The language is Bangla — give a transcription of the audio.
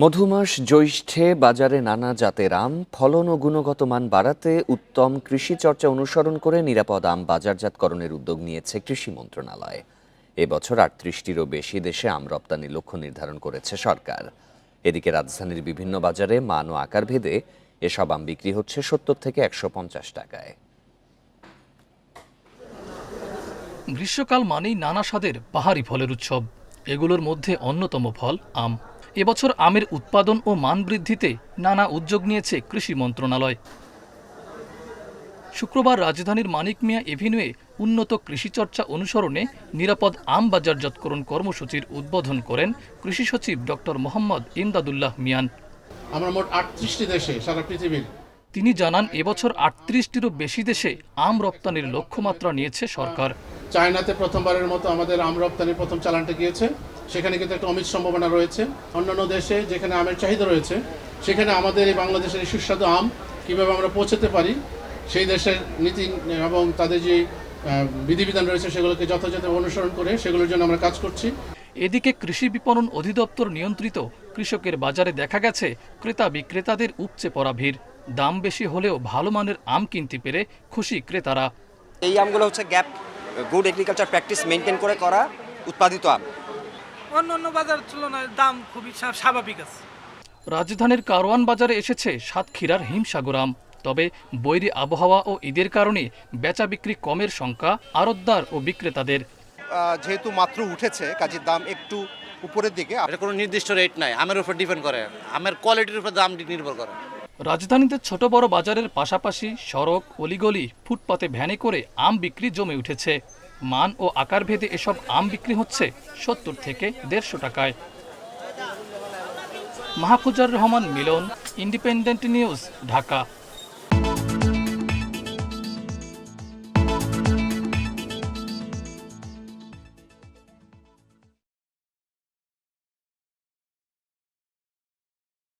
মধুমাস জ্যৈষ্ঠে বাজারে নানা জাতের আম, ফলন ও গুণগত মান বাড়াতে উত্তম কৃষি চর্চা অনুসরণ করে নিরাপদ আম বাজারজাতকরণের উদ্যোগ নিয়েছে কৃষি মন্ত্রণালয়। এবছর আটত্রিশটিরও বেশি দেশে আম রপ্তানির লক্ষ্য নির্ধারণ করেছে সরকার। এদিকে রাজধানীর বিভিন্ন বাজারে মান ও আকার ভেদে এসব আম বিক্রি হচ্ছে সত্তর থেকে একশো পঞ্চাশ টাকায়। গ্রীষ্মকাল মানেই নানা স্বাদের পাহাড়ি ফলের উৎসব। এগুলোর মধ্যে অন্যতম ফল আম। এবছর আমের উৎপাদন ও মান বৃদ্ধিতে নানা উদ্যোগ নিয়েছে কৃষি মন্ত্রণালয়। শুক্রবার রাজধানীর মানিক মিয়া এভিনিউয়ে উন্নত কৃষিচর্চা অনুসরণে নিরাপদ আম বাজারজাতকরণ কর্মসূচির উদ্বোধন করেন কৃষি সচিব ডক্টর মোহাম্মদ ইমদাদুল্লাহ মিয়ান। আমরা মোট আটত্রিশটি দেশে, সারা পৃথিবীর তিনি জানান এবছর আটত্রিশটিরও বেশি দেশে আম রপ্তানির লক্ষ্যমাত্রা নিয়েছে সরকার। চায়নাতে প্রথমবারের মতো আমাদের আম রপ্তানির প্রথম চালানটা গিয়েছে। সেখানে কিন্তু একটা অমিত সম্ভাবনা রয়েছে। অন্যান্য দেশে যেখানে আমের চাহিদা রয়েছে সেখানে আমাদের এই বাংলাদেশের সুস্বাদু আম কীভাবে আমরা পৌঁছাতে পারি সেই দেশের নীতি এবং তাদের যে বিধিবিধান রয়েছে সেগুলোকে যথাযথ অনুসরণ করে সেগুলোর জন্য আমরা কাজ করছি। এদিকে কৃষি বিপণন অধিদপ্তর নিয়ন্ত্রিত কৃষকের বাজারে দেখা গেছে ক্রেতা বিক্রেতাদের উপচে পড়া ভিড়। দাম বেশি হলেও ভালো মানের আম কিনতে পেরে খুশি ক্রেতারা। এই আমগুলো হচ্ছে GAP good agriculture practice maintain করে করা উৎপাদিত আম। অন্য অন্য বাজারের তুলনায় দাম খুবই স্বাভাবিক আছে। রাজধানীর কারওয়ান বাজারে এসেছে সাতক্ষীরার হিমসাগর আম। তবে বৈরী আবহাওয়া ও ঈদের কারণে বেচা বিক্রি কমের সংখ্যা আড়তদার ও বিক্রেতাদের। যেহেতু মাত্র উঠেছে কাজের দাম একটু উপরের দিকে। এটা কোনো নির্দিষ্ট রেট নাই আমের উপর ডিপেন্ড করে। আমের কোয়ালিটির উপর দাম নির্ভর করে। রাজধানীতে ছোট বড় বাজারের পাশাপাশি সড়ক, অলিগলি, ফুটপাতে ভ্যানে করে আম বিক্রি জমে উঠেছে। মান ও আকার ভেদে এসব আম বিক্রি হচ্ছে সত্তর থেকে দেড়শো টাকায়। Mahfuzar Rahman Milon, Independent News, Dhaka.